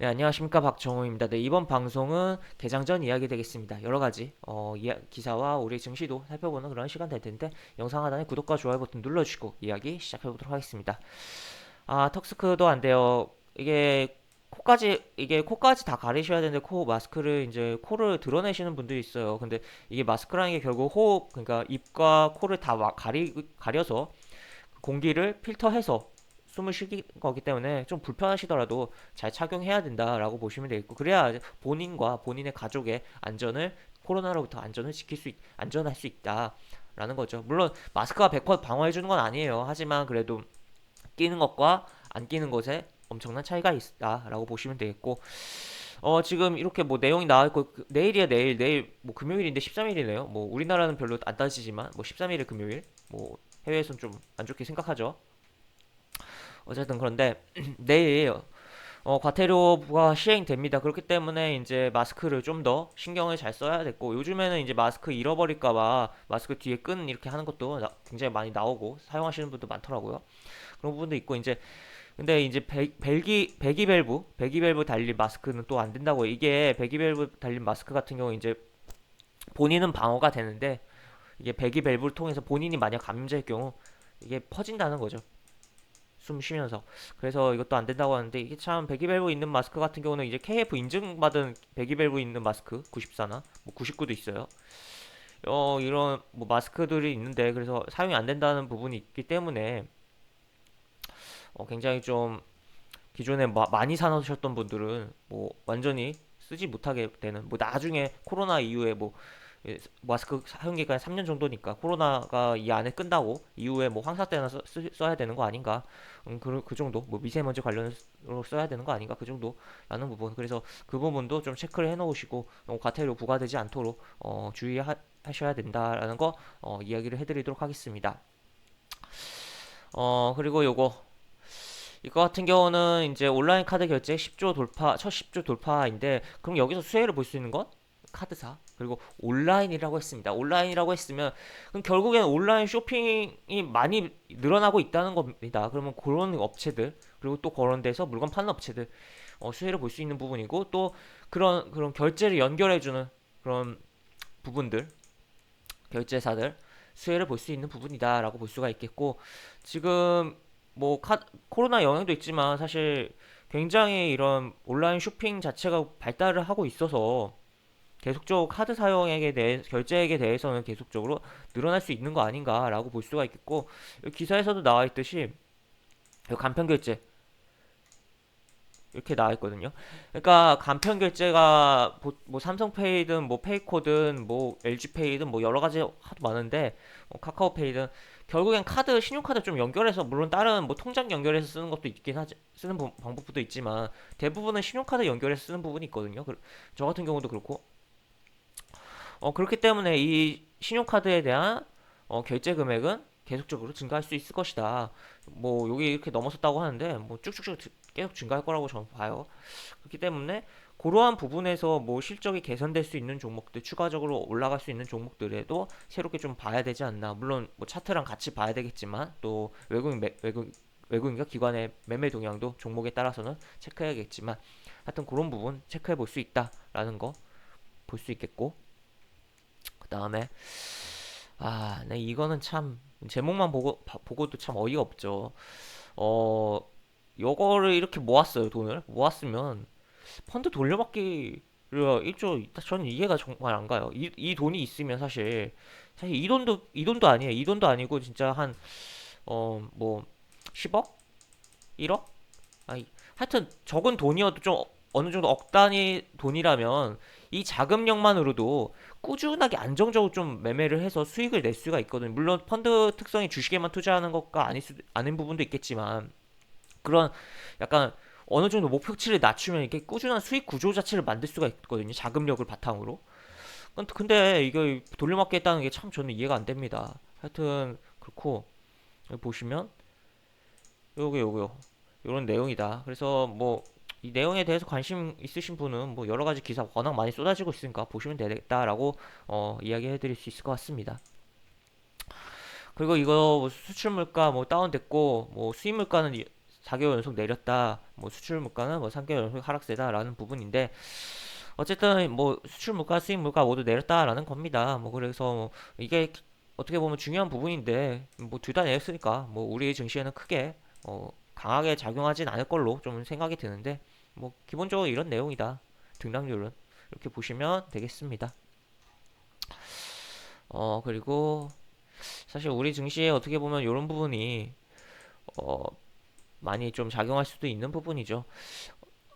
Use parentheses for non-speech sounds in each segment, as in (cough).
네, 안녕하십니까. 박정호입니다. 네, 이번 방송은 개장 전 이야기 되겠습니다. 여러 가지 어, 이야, 기사와 우리 증시도 살펴보는 그런 시간 될 텐데 영상 하단에 구독과 좋아요 버튼 눌러주시고 이야기 시작해 보도록 하겠습니다. 아, 턱스크도 안 돼요. 이게 코까지 이게 코까지 다 가리셔야 되는데 코 마스크를 이제 코를 드러내시는 분들이 있어요. 근데 이게 마스크라는 게 결국 호흡 그러니까 입과 코를 다 와- 가리 가려서 공기를 필터해서 숨을 쉬는 거기 때문에 좀 불편하시더라도 잘 착용해야 된다라고 보시면 되겠고 그래야 본인과 본인의 가족의 안전을 코로나로부터 안전을 지킬 수 있, 안전할 수 있다라는 거죠. 물론 마스크가 100% 방어해 주는 건 아니에요. 하지만 그래도 끼는 것과 안 끼는 것에 엄청난 차이가 있다라고 보시면 되겠고 어 지금 이렇게 뭐 내용이 나와 있고 그- 내일이야 내일 내일 뭐 금요일인데 13일이네요. 뭐 우리나라는 별로 안 따지지만 뭐 13일에 금요일 뭐 해외에선 좀 안 좋게 생각하죠. 어쨌든 그런데 (clears throat) 내일 어, 과태료 부과 시행됩니다. 그렇기 때문에 이제 마스크를 좀 더 신경을 잘 써야 됐고 요즘에는 이제 마스크 잃어버릴까 봐 마스크 뒤에 끈 이렇게 하는 것도 나- 굉장히 많이 나오고 사용하시는 분도 많더라고요. 그런 부분도 있고 이제 근데 이제 배, 벨기 배기밸브 배기밸브 달린 마스크는 또 안 된다고. 이게 배기밸브 달린 마스크 같은 경우 이제 본인은 방어가 되는데 이게 배기밸브를 통해서 본인이 만약 감염자일 경우 이게 퍼진다는 거죠. 숨 쉬면서 그래서 이것도 안 된다고 하는데 이게 참 배기밸브 있는 마스크 같은 경우는 이제 KF 인증받은 배기밸브 있는 마스크 94나 뭐 99도 있어요. 어 이런 뭐 마스크들이 있는데 그래서 사용이 안 된다는 부분이 있기 때문에 어 굉장히 좀 기존에 마- 많이 사놓으셨던 분들은 뭐 완전히 쓰지 못하게 되는 뭐 나중에 코로나 이후에 뭐 예, 마스크 사용 기간이 3년 정도니까 코로나가 이 안에 끝나고 이후에 뭐 황사 때나 써, 쓰- 써야 되는 거 아닌가? 음, 그, 그 정도? 뭐 미세먼지 관련으로 써야 되는 거 아닌가? 그 정도라는 부분. 그래서 그 부분도 좀 체크를 해 놓으시고 어, 과태료 부과되지 않도록 어, 주의하셔야 된다라는 거 어, 이야기를 해드리도록 하겠습니다. 어 그리고 요거. 이거 같은 경우는 이제 온라인 카드 결제 10조 돌파, 첫 10조 돌파인데, 그럼 여기서 수혜를 볼 수 있는 건 카드사. 그리고 온라인이라고 했습니다. 온라인이라고 했으면, 그럼 결국엔 온라인 쇼핑이 많이 늘어나고 있다는 겁니다. 그러면 그런 업체들, 그리고 또 그런 데서 물건 파는 업체들, 어, 수혜를 볼 수 있는 부분이고, 또 그런, 그런 결제를 연결해주는 그런 부분들, 결제사들, 수혜를 볼 수 있는 부분이다라고 볼 수가 있겠고, 지금 뭐 카, 코로나 영향도 있지만 사실 굉장히 이런 온라인 쇼핑 자체가 발달을 하고 있어서 계속적으로 카드 사용액에 대해 결제액에 대해서는 계속적으로 늘어날 수 있는 거 아닌가라고 볼 수가 있겠고 기사에서도 나와 있듯이 간편 결제 이렇게 나와 있거든요. 그러니까 간편 결제가 보- 뭐 삼성페이든 뭐 페이코든 뭐 LG페이든 뭐 여러 가지 하도 많은데 뭐 카카오페이든 결국엔 카드 신용카드 좀 연결해서 물론 다른 뭐 통장 연결해서 쓰는 것도 있긴 하지 쓰는 부- 방법도 있지만 대부분은 신용카드 연결해서 쓰는 부분이 있거든요. 그- 저 같은 경우도 그렇고 어 그렇기 때문에 이 신용카드에 대한 어 결제 금액은 계속적으로 증가할 수 있을 것이다. 뭐 여기 이렇게 넘어섰다고 하는데 뭐 쭉쭉쭉 드- 계속 증가할 거라고 저는 봐요. 그렇기 때문에 그러한 부분에서 뭐 실적이 개선될 수 있는 종목들, 추가적으로 올라갈 수 있는 종목들에도 새롭게 좀 봐야 되지 않나. 물론 뭐 차트랑 같이 봐야 되겠지만 또 외국인 매, 외국 외국인과 기관의 매매 동향도 종목에 따라서는 체크해야겠지만 하여튼 그런 부분 체크해 볼 수 있다라는 거 볼 수 있겠고 그 다음에 아, 네 이거는 참 제목만 보고 봐- 보고도 참 어이가 없죠. 어, 요거를 이렇게 모았어요 돈을 모았으면 펀드 돌려받기를 일조 저는 이해가 정말 안 가요. 이, 이 돈이 있으면 사실 사실 이 돈도 이 돈도 아니에요. 이 돈도 아니고 진짜 한 어 뭐 10억? 1억? 아니 하여튼 적은 돈이어도 좀 어- 어느 정도 억 단위 돈이라면 이 자금력만으로도 꾸준하게 안정적으로 좀 매매를 해서 수익을 낼 수가 있거든요. 물론 펀드 특성이 주식에만 투자하는 것과 아닐 수 아닌 부분도 있겠지만 그런 약간 어느 정도 목표치를 낮추면 이렇게 꾸준한 수익 구조 자체를 만들 수가 있거든요. 자금력을 바탕으로. 근- 근데 이거 돌려막기 했다는 게 참 저는 이해가 안 됩니다. 하여튼 그렇고 여기 보시면 요게 요거요. 요런 내용이다. 그래서 뭐 이 내용에 대해서 관심 있으신 분은 뭐 여러 가지 기사 워낙 많이 쏟아지고 있으니까 보시면 되겠다라고 어, 이야기해 드릴 수 있을 것 같습니다. 그리고 이거 뭐 수출 물가 뭐 다운됐고 뭐 수입 물가는 4개월 연속 내렸다. 뭐 수출 물가는 뭐 3개월 연속 하락세다라는 부분인데 어쨌든 뭐 수출 물가, 수입 물가 모두 내렸다라는 겁니다. 뭐 그래서 뭐 이게 어떻게 보면 중요한 부분인데 뭐 둘 다 내렸으니까 뭐 우리 증시에는 크게 어 강하게 작용하진 않을 걸로 좀 생각이 드는데 뭐 기본적으로 이런 내용이다. 등락률은 이렇게 보시면 되겠습니다. 어 그리고 사실 우리 증시에 어떻게 보면 이런 부분이 어 많이 좀 작용할 수도 있는 부분이죠.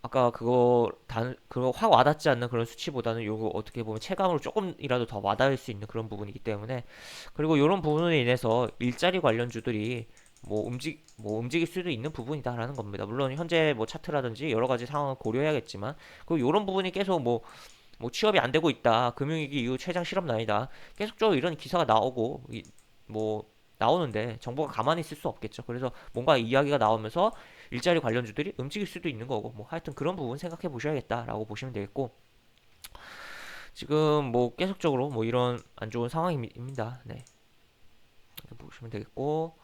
아까 그거 단 그거 확 와닿지 않는 그런 수치보다는 요거 어떻게 보면 체감으로 조금이라도 더 와닿을 수 있는 그런 부분이기 때문에 그리고 이런 부분으로 인해서 일자리 관련 주들이 뭐 움직 뭐 움직일 수도 있는 부분이다라는 겁니다. 물론 현재 뭐 차트라든지 여러 가지 상황을 고려해야겠지만 그리고 이런 부분이 계속 뭐뭐 취업이 안 되고 있다. 금융위기 이후 최장 실업 난이다. 계속적으로 이런 기사가 나오고 이, 뭐 나오는데 정부가 가만히 있을 수 없겠죠. 그래서 뭔가 이야기가 나오면서 일자리 관련주들이 움직일 수도 있는 거고 뭐 하여튼 그런 부분 생각해 보셔야겠다라고 보시면 되겠고 지금 뭐 계속적으로 뭐 이런 안 좋은 상황입니다. 네. 보시면 되겠고 그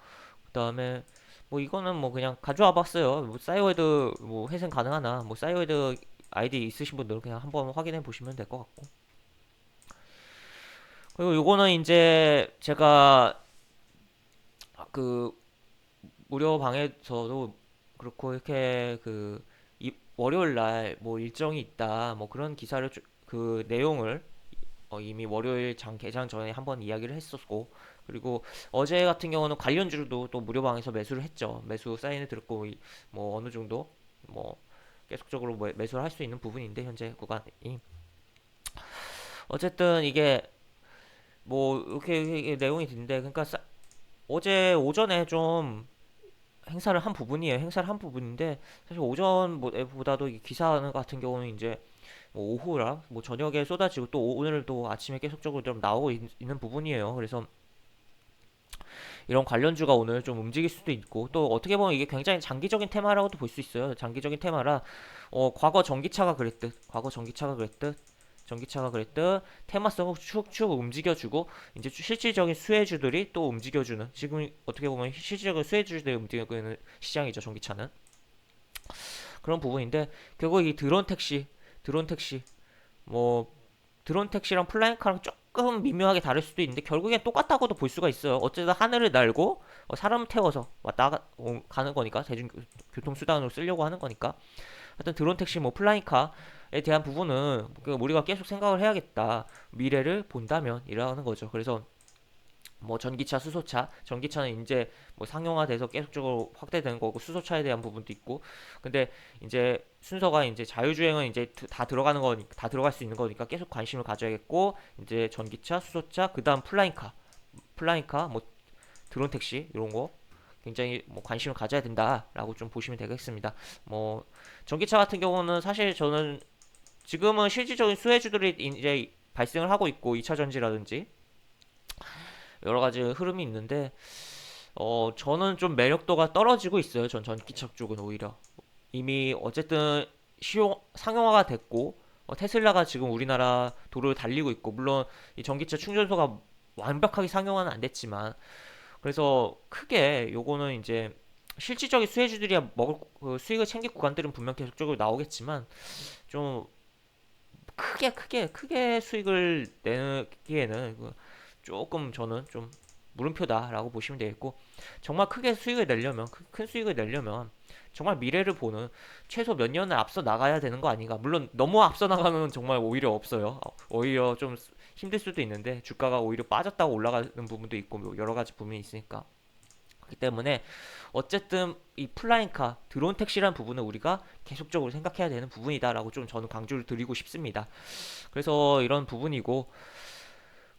다음에 뭐 이거는 뭐 그냥 가져와 봤어요. 뭐 사이오헤드 뭐 회생 가능하나 뭐 사이오헤드 아이디 있으신 분들은 그냥 한번 확인해 보시면 될 것 같고 그리고 요거는 이제 제가 그 무료 방에서도 그렇고 이렇게 그 이, 월요일 날 뭐 일정이 있다 뭐 그런 기사를 쭉- 그 내용을 어, 이미 월요일 장 개장 전에 한번 이야기를 했었고 그리고 어제 같은 경우는 관련주도 또 무료 방에서 매수를 했죠 매수 사인을 들었고 이- 뭐 어느 정도 뭐 계속적으로 뭐 매수를 할 수 있는 부분인데 현재 구간이 어쨌든 이게 뭐 이렇게, 이렇게 내용이 있는데 그러니까 사- 어제 오전에 좀 행사를 한 부분이에요. 행사를 한 부분인데 사실 오전보다도 이 기사 같은 경우는 이제 뭐 오후랑 뭐 저녁에 쏟아지고 또 오- 오늘 또 아침에 계속적으로 좀 나오고 있, 는 부분이에요. 그래서 이런 관련주가 오늘 좀 움직일 수도 있고 또 어떻게 보면 이게 굉장히 장기적인 테마라고도 볼 수 있어요. 장기적인 테마라 어 과거 전기차가 그랬듯 과거 전기차가 그랬듯 전기차가 그랬듯 테마성을 축축 움직여주고 이제 주- 실질적인 수혜주들이 또 움직여주는 지금 어떻게 보면 실질적인 수혜주들이 움직이는 시장이죠 전기차는 그런 부분인데 결국 이 드론 택시 드론 택시 뭐 드론 택시랑 플라잉카랑 조금 미묘하게 다를 수도 있는데 결국엔 똑같다고도 볼 수가 있어요. 어쨌든 하늘을 날고 어, 사람 태워서 왔다 가, 어, 가는 거니까 대중교통 수단으로 쓰려고 하는 거니까. 하여튼 드론 택시 뭐 플라잉카에 대한 부분은 그 우리가 계속 생각을 해야겠다. 미래를 본다면 이라는 거죠. 그래서 뭐 전기차, 수소차, 전기차는 이제 뭐 상용화돼서 계속적으로 확대되는 거고 수소차에 대한 부분도 있고 근데 이제 순서가 이제 자율주행은 이제 드- 다 들어가는 거니까 다 들어갈 수 있는 거니까 계속 관심을 가져야겠고 이제 전기차, 수소차, 그다음 플라잉카, 플라잉카, 뭐 드론 택시 이런 거 굉장히 뭐 관심을 가져야 된다라고 좀 보시면 되겠습니다. 뭐 전기차 같은 경우는 사실 저는 지금은 실질적인 수혜주들이 이제 발생을 하고 있고 2차 전지라든지 여러 가지 흐름이 있는데 어 저는 좀 매력도가 떨어지고 있어요. 전 전기차 쪽은 오히려 이미 어쨌든 시용 상용화가 됐고 어, 테슬라가 지금 우리나라 도로를 달리고 있고 물론 이 전기차 충전소가 완벽하게 상용화는 안 됐지만 그래서 크게 요거는 이제 실질적인 수혜주들이야 먹을 그 수익을 챙길 구간들은 분명 계속적으로 나오겠지만 좀 크게 크게 크게 수익을 내기에는 그 조금 저는 좀 물음표다라고 보시면 되겠고 정말 크게 수익을 내려면 크- 큰 수익을 내려면 정말 미래를 보는 최소 몇 년을 앞서 나가야 되는 거 아닌가. 물론 너무 앞서 나가면 정말 오히려 없어요. 어, 오히려 좀 수- 힘들 수도 있는데 주가가 오히려 빠졌다고 올라가는 부분도 있고 뭐 여러 가지 부분이 있으니까. 그렇기 때문에 어쨌든 이 플라잉카 드론 택시라는 부분은 우리가 계속적으로 생각해야 되는 부분이다라고 좀 저는 강조를 드리고 싶습니다. 그래서 이런 부분이고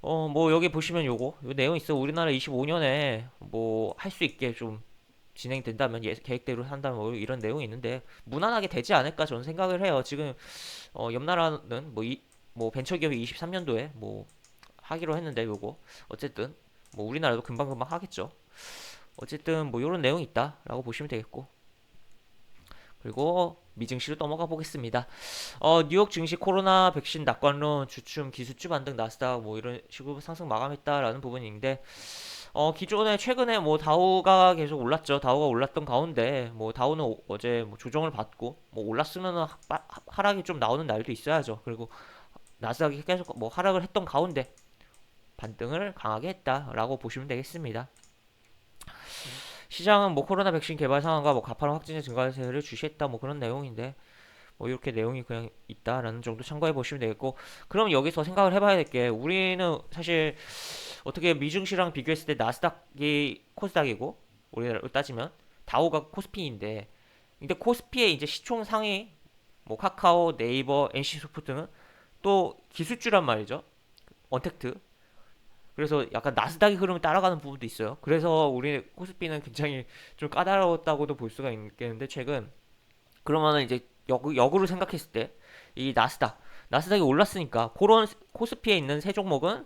어, 뭐 여기 보시면 요거 요 내용 있어. 우리나라 25년에 뭐 할 수 있게 좀 진행된다면 예, 계획대로 한다면 뭐 이런 내용이 있는데 무난하게 되지 않을까 저는 생각을 해요. 지금 어, 옆 나라는 뭐 이 뭐 벤처기업이 23년도에 뭐 하기로 했는데 요거 어쨌든 뭐 우리나라도 금방금방 하겠죠. 어쨌든 뭐 요런 내용이 있다라고 보시면 되겠고 그리고 미증시로 넘어가 보겠습니다. 어, 뉴욕 증시 코로나 백신 낙관론 주춤 기술주 반등 나스닥 뭐 이런 식으로 상승 마감했다라는 부분인데 어, 기존에 최근에 뭐 다우가 계속 올랐죠. 다우가 올랐던 가운데 뭐 다우는 오- 어제 뭐 조정을 받고 뭐 올랐으면은 하- 하- 하락이 좀 나오는 날도 있어야죠. 그리고 나스닥이 계속 뭐 하락을 했던 가운데 반등을 강하게 했다라고 보시면 되겠습니다. 시장은 뭐 코로나 백신 개발 상황과 뭐 가파른 확진자 증가세를 주시했다 뭐 그런 내용인데 뭐 이렇게 내용이 그냥 있다라는 정도 참고해 보시면 되겠고 그럼 여기서 생각을 해봐야 될 게 우리는 사실 어떻게 미증시랑 비교했을 때 나스닥이 코스닥이고 우리나라로 따지면 다우가 코스피인데 근데 코스피의 이제 시총 상위 뭐 카카오, 네이버, NC소프트는 또 기술주란 말이죠. 언택트. 그래서 약간 나스닥의 흐름을 따라가는 부분도 있어요. 그래서 우리 코스피는 굉장히 좀 까다로웠다고도 볼 수가 있겠는데 최근 그러면은 이제 역, 역으로 생각했을 때 이 나스닥 나스닥이 올랐으니까 그런 코스피에 있는 세 종목은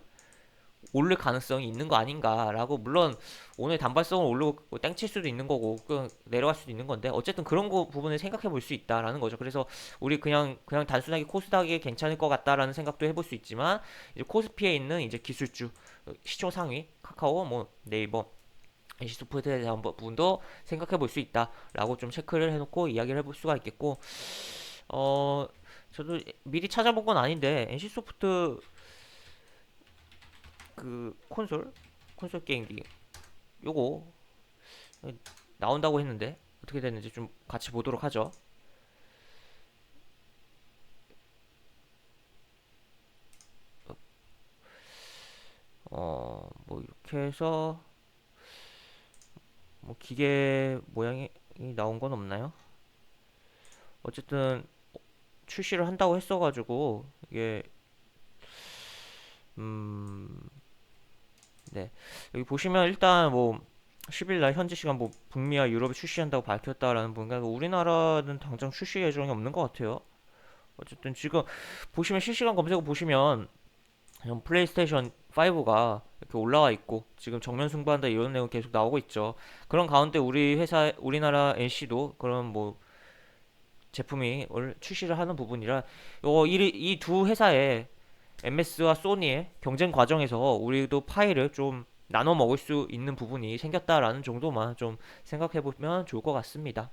오를 가능성이 있는 거 아닌가라고 물론 오늘 단발성을 오르고 뭐 땡칠 수도 있는 거고 그 내려갈 수도 있는 건데 어쨌든 그런 거 부분을 생각해 볼 수 있다라는 거죠. 그래서 우리 그냥 그냥 단순하게 코스닥이 괜찮을 것 같다라는 생각도 해볼 수 있지만 이제 코스피에 있는 이제 기술주 어, 시총 상위 카카오 뭐 네이버 NC소프트에 대한 부- 부분도 생각해 볼 수 있다라고 좀 체크를 해놓고 이야기를 해볼 수가 있겠고 어 저도 미리 찾아본 건 아닌데 NC소프트 그 콘솔 콘솔 게임기 요거 나온다고 했는데 어떻게 됐는지 좀 같이 보도록 하죠. 어, 뭐 이렇게 해서 뭐 기계 모양이 나온 건 없나요? 어쨌든 출시를 한다고 했어가지고 이게 음, 네 여기 보시면 일단 뭐 10일 날 현지 시간 뭐 북미와 유럽에 출시한다고 밝혔다라는 분가 우리나라는 당장 출시 예정이 없는 것 같아요. 어쨌든 지금 보시면 실시간 검색어 보시면 플레이스테이션 5가 이렇게 올라와 있고 지금 정면 승부한다 이런 내용 계속 나오고 있죠. 그런 가운데 우리 회사 우리나라 NC도 그런 뭐 제품이 올- 출시를 하는 부분이라 이두 회사의 MS와 소니의 경쟁 과정에서 우리도 파일을 좀 나눠 먹을 수 있는 부분이 생겼다라는 정도만 좀 생각해 보면 좋을 것 같습니다.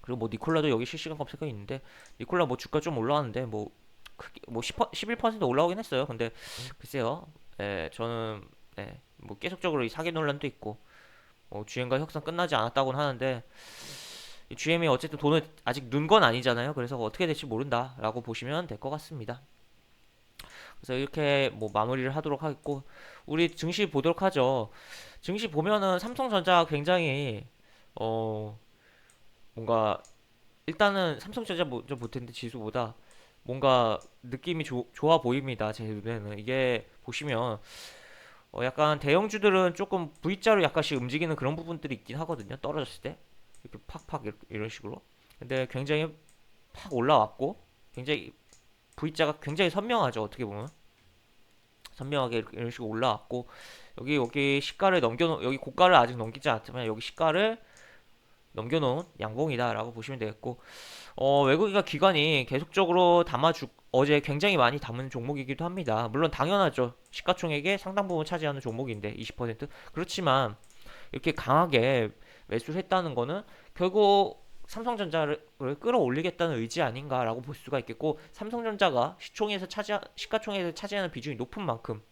그리고 뭐 니콜라도 여기 실시간 검색어 있는데 니콜라 뭐 주가 좀 올라왔는데 뭐 크게 뭐 10, 11% 올라오긴 했어요. 근데 글쎄요. 예, 저는 예, 뭐 계속적으로 이 사기 논란도 있고 뭐 GM과 협상 끝나지 않았다고는 하는데 이 GM이 어쨌든 돈을 아직 넣은 건 아니잖아요. 그래서 어떻게 될지 모른다라고 보시면 될 것 같습니다. 그래서 이렇게 뭐 마무리를 하도록 하겠고 우리 증시 보도록 하죠. 증시 보면은 삼성전자 굉장히 어 뭔가 일단은 삼성전자 먼저 볼 텐데 지수보다 뭔가 느낌이 조- 좋아 보입니다. 제 눈에는 이게 보시면 어 약간 대형주들은 조금 V자로 약간씩 움직이는 그런 부분들이 있긴 하거든요. 떨어졌을 때 이렇게 팍팍 이런 식으로. 근데 굉장히 팍 올라왔고 굉장히 V자가 굉장히 선명하죠. 어떻게 보면 선명하게 이런 식으로 올라왔고 여기 여기 시가를 넘겨놓 여기 고가를 아직 넘기지 않았지만 여기 시가를 넘겨놓은 양봉이다라고 보시면 되겠고 어, 외국인과 기관이 계속적으로 담아주 어제 굉장히 많이 담은 종목이기도 합니다. 물론 당연하죠. 시가총액의 상당 부분 차지하는 종목인데 20% 그렇지만 이렇게 강하게 매수를 했다는 거는 결국 삼성전자를 끌어올리겠다는 의지 아닌가라고 볼 수가 있겠고 삼성전자가 시총에서 차지 시가총액에서 차지하는 비중이 높은 만큼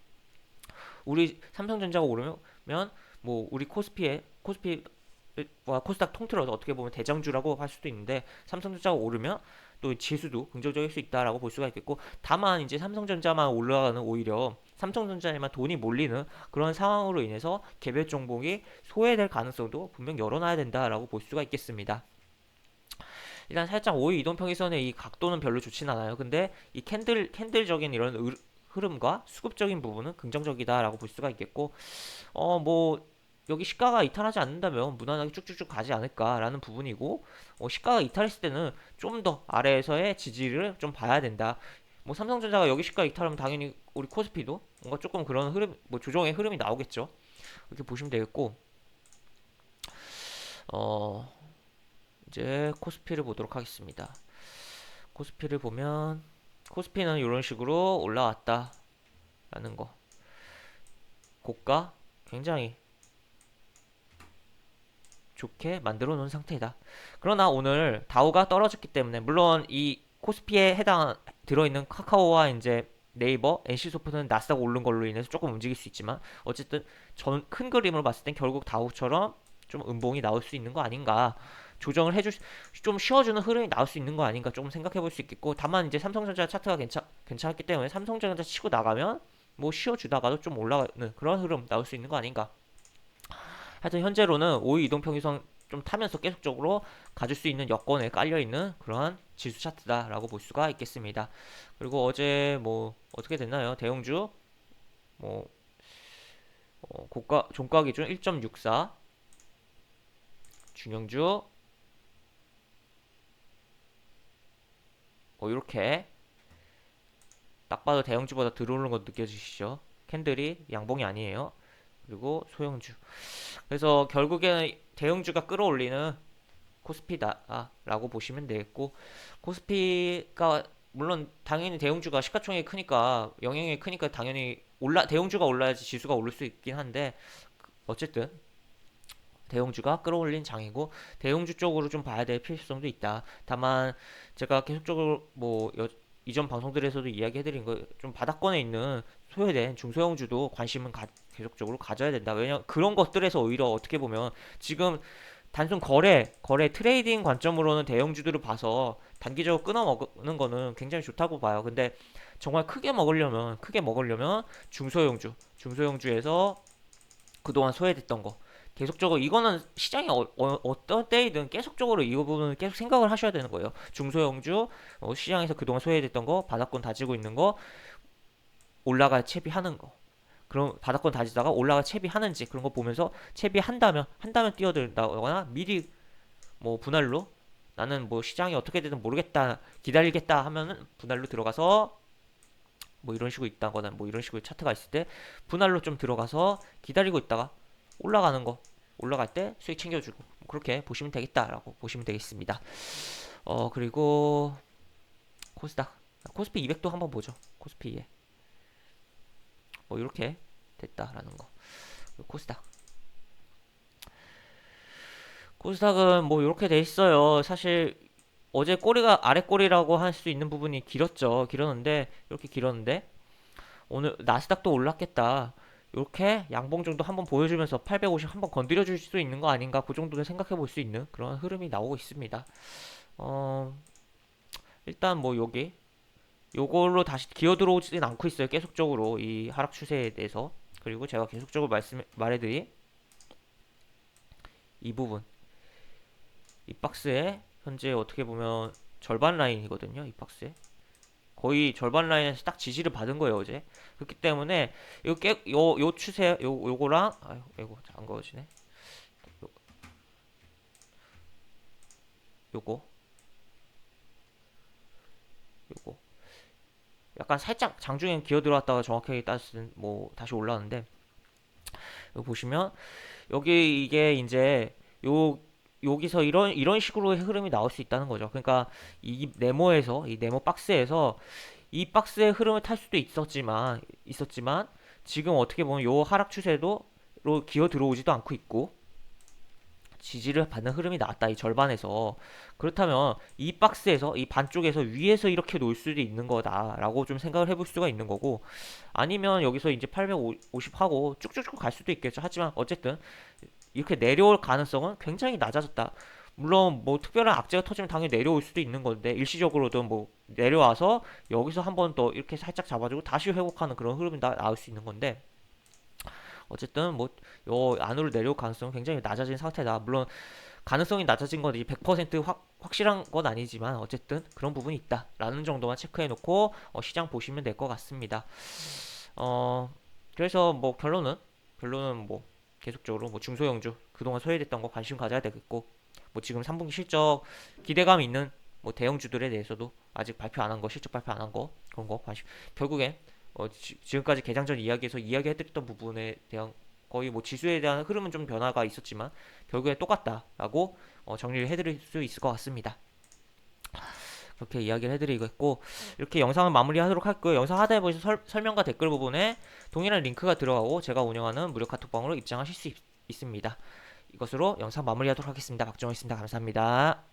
우리 삼성전자가 오르면 뭐 우리 코스피에 코스피와 코스닥 통틀어서 어떻게 보면 대장주라고 할 수도 있는데 삼성전자가 오르면 또 지수도 긍정적일 수 있다라고 볼 수가 있겠고 다만 이제 삼성전자만 올라가는 오히려 삼성전자에만 돈이 몰리는 그런 상황으로 인해서 개별 종목이 소외될 가능성도 분명 열어놔야 된다라고 볼 수가 있겠습니다. 일단 살짝 5일 이동평균선의 이 각도는 별로 좋진 않아요. 근데 이 캔들 캔들적인 이런 을- 흐름과 수급적인 부분은 긍정적이다라고 볼 수가 있겠고 어 뭐 여기 시가가 이탈하지 않는다면 무난하게 쭉쭉쭉 가지 않을까라는 부분이고 어, 시가가 이탈했을 때는 좀 더 아래에서의 지지를 좀 봐야 된다. 뭐 삼성전자가 여기 시가 이탈하면 당연히 우리 코스피도 뭔가 조금 그런 흐름 뭐 조정의 흐름이 나오겠죠. 이렇게 보시면 되겠고 어 이제 코스피를 보도록 하겠습니다. 코스피를 보면 코스피는 이런 식으로 올라왔다 라는 거. 고가 굉장히 좋게 만들어 놓은 상태다. 그러나 오늘 다우가 떨어졌기 때문에 물론 이 코스피에 해당 들어있는 카카오와 이제 네이버, NC소프트는 나스닥 오른 걸로 인해서 조금 움직일 수 있지만 어쨌든 전 큰 그림으로 봤을 땐 결국 다우처럼 좀 음봉이 나올 수 있는 거 아닌가 조정을 해줄 수- 좀 쉬어주는 흐름이 나올 수 있는 거 아닌가 조금 생각해 볼 수 있겠고 다만 이제 삼성전자 차트가 괜찮 괜찮았기 때문에 삼성전자 치고 나가면 뭐 쉬어주다가도 좀 올라가는 그런 흐름 나올 수 있는 거 아닌가 하여튼 현재로는 5위 이동평균선 좀 타면서 계속적으로 가질 수 있는 여건에 깔려 있는 그러한 지수 차트다라고 볼 수가 있겠습니다. 그리고 어제 뭐 어떻게 됐나요? 대형주 뭐 어, 고가 종가 기준 1.64 중형주 뭐 이렇게 딱 봐도 대형주보다 들어오는 거 느껴지시죠? 캔들이 양봉이 아니에요. 그리고 소형주. 그래서 결국에는 대형주가 끌어올리는 코스피다라고 보시면 되겠고 코스피가 물론 당연히 대형주가 시가총액이 크니까 영향이 크니까 당연히 올라 대형주가 올라야지 지수가 오를 수 있긴 한데 어쨌든 대형주가 끌어올린 장이고 대형주 쪽으로 좀 봐야 될 필요성도 있다. 다만 제가 계속적으로 뭐 여- 이전 방송들에서도 이야기해드린 거 좀 바닥권에 있는 소외된 중소형주도 관심은 가- 계속적으로 가져야 된다. 왜냐 그런 것들에서 오히려 어떻게 보면 지금 단순 거래, 거래 트레이딩 관점으로는 대형주들을 봐서 단기적으로 끊어 먹는 거는 굉장히 좋다고 봐요. 근데 정말 크게 먹으려면 크게 먹으려면 중소형주, 중소형주에서 그동안 소외됐던 거 계속적으로 이거는 시장이 어, 떤 때이든 계속적으로 이 부분은 계속 생각을 하셔야 되는 거예요. 중소형주 어, 시장에서 그동안 소외됐던 거 바닥권 다지고 있는 거 올라갈 채비하는 거. 그럼 바닥권 다지다가 올라갈 채비하는지 그런 거 보면서 채비한다면 한다면 뛰어들다거나 미리 뭐 분할로 나는 뭐 시장이 어떻게 되든 모르겠다 기다리겠다 하면은 분할로 들어가서 뭐 이런 식으로 있다거나 뭐 이런 식으로 차트가 있을 때 분할로 좀 들어가서 기다리고 있다가 올라가는 거 올라갈 때 수익 챙겨주고 뭐 그렇게 보시면 되겠다라고 보시면 되겠습니다. 어 그리고 코스닥 코스피 200도 한번 보죠. 코스피에 뭐 이렇게 됐다라는 거. 코스닥 코스닥은 뭐 이렇게 돼 있어요. 사실 어제 꼬리가 아래 꼬리라고 할 수 있는 부분이 길었죠. 길었는데 이렇게 길었는데 오늘 나스닥도 올랐겠다. 이렇게 양봉 정도 한번 보여주면서 850 한번 건드려 줄수 있는 거 아닌가 그 정도는 생각해 볼 수 있는 그런 흐름이 나오고 있습니다. 어, 일단 뭐 여기 요걸로 다시 기어 들어오지는 않고 있어요. 계속적으로 이 하락 추세에 대해서 그리고 제가 계속적으로 말씀 말해드린 이 부분 이 박스에 현재 어떻게 보면 절반 라인이거든요. 이 박스에 거의 절반 라인에서 딱 지지를 받은 거예요 어제. 그렇기 때문에 요, 깨, 요, 요 추세 요 요거랑 아유 이거 안 그어지네. 요, 요거 요거 약간 살짝 장중에 기어 들어왔다가 정확하게 따졌을 뭐 다시 올라왔는데 보시면 여기 이게 이제 요 여기서 이런 이런 식으로 흐름이 나올 수 있다는 거죠. 그러니까 이 네모에서 이 네모 박스에서 이 박스의 흐름을 탈 수도 있었지만 있었지만 지금 어떻게 보면 요 하락 추세도로 기어 들어오지도 않고 있고 지지를 받는 흐름이 나왔다 이 절반에서 그렇다면 이 박스에서 이 반쪽에서 위에서 이렇게 놓을 수도 있는 거다라고 좀 생각을 해볼 수가 있는 거고 아니면 여기서 이제 850 하고 쭉쭉쭉 갈 수도 있겠죠 하지만 어쨌든 이렇게 내려올 가능성은 굉장히 낮아졌다 물론 뭐 특별한 악재가 터지면 당연히 내려올 수도 있는 건데 일시적으로도 뭐 내려와서 여기서 한 번 더 이렇게 살짝 잡아주고 다시 회복하는 그런 흐름이 나, 나올 수 있는 건데 어쨌든 뭐 요 안으로 내려올 가능성은 굉장히 낮아진 상태다. 물론 가능성이 낮아진 건 100% 확, 확실한 건 아니지만 어쨌든 그런 부분이 있다라는 정도만 체크해 놓고 어, 시장 보시면 될 것 같습니다. 어 그래서 뭐 결론은 결론은 뭐 계속적으로 뭐 중소형주 그동안 소외됐던 거 관심 가져야 되겠고 뭐 지금 3분기 실적 기대감 있는 뭐 대형주들에 대해서도 아직 발표 안 한 거 실적 발표 안 한 거 그런 거 관심 결국엔 어, 지, 금까지 개장 전 이야기에서 이야기해드렸던 부분에 대한 거의 뭐 지수에 대한 흐름은 좀 변화가 있었지만 결국에 똑같다라고 어, 정리를 해드릴 수 있을 것 같습니다. 그렇게 이야기를 해드리겠고 이렇게 영상을 마무리하도록 할고요. 영상 하단에 보시면 설, 설명과 댓글 부분에 동일한 링크가 들어가고 제가 운영하는 무료 카톡방으로 입장하실 수 있, 있습니다. 이것으로 영상 마무리하도록 하겠습니다. 박정호였습니다. 감사합니다.